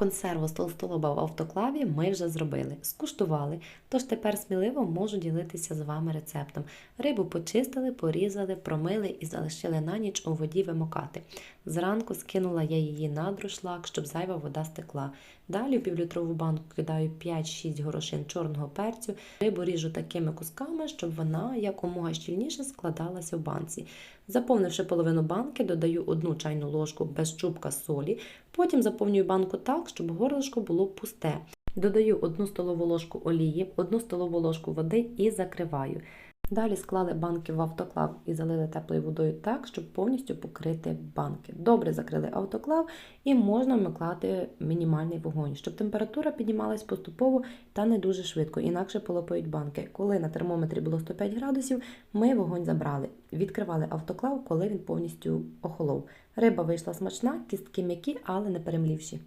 Консерву з толстолоба в автоклаві ми вже зробили, скуштували, тож тепер сміливо можу ділитися з вами рецептом. Рибу почистили, порізали, промили і залишили на ніч у воді вимокати. Зранку скинула я її на друшлак, щоб зайва вода стекла. Далі в півлітрову банку кидаю 5-6 горошин чорного перцю. Рибу ріжу такими кусками, щоб вона якомога щільніше складалася в банці. Заповнивши половину банки, додаю одну чайну ложку без чубка солі, потім заповнюю банку так, щоб горлишко було пусте. Додаю одну столову ложку олії, одну столову ложку води і закриваю. Далі склали банки в автоклав і залили теплою водою так, щоб повністю покрити банки. Добре закрили автоклав і можна вмикати мінімальний вогонь, щоб температура піднімалась поступово та не дуже швидко, інакше полопають банки. Коли на термометрі було 105 градусів, ми вогонь забрали. Відкривали автоклав, коли він повністю охолов. Риба вийшла смачна, кістки м'які, але не перемлівші.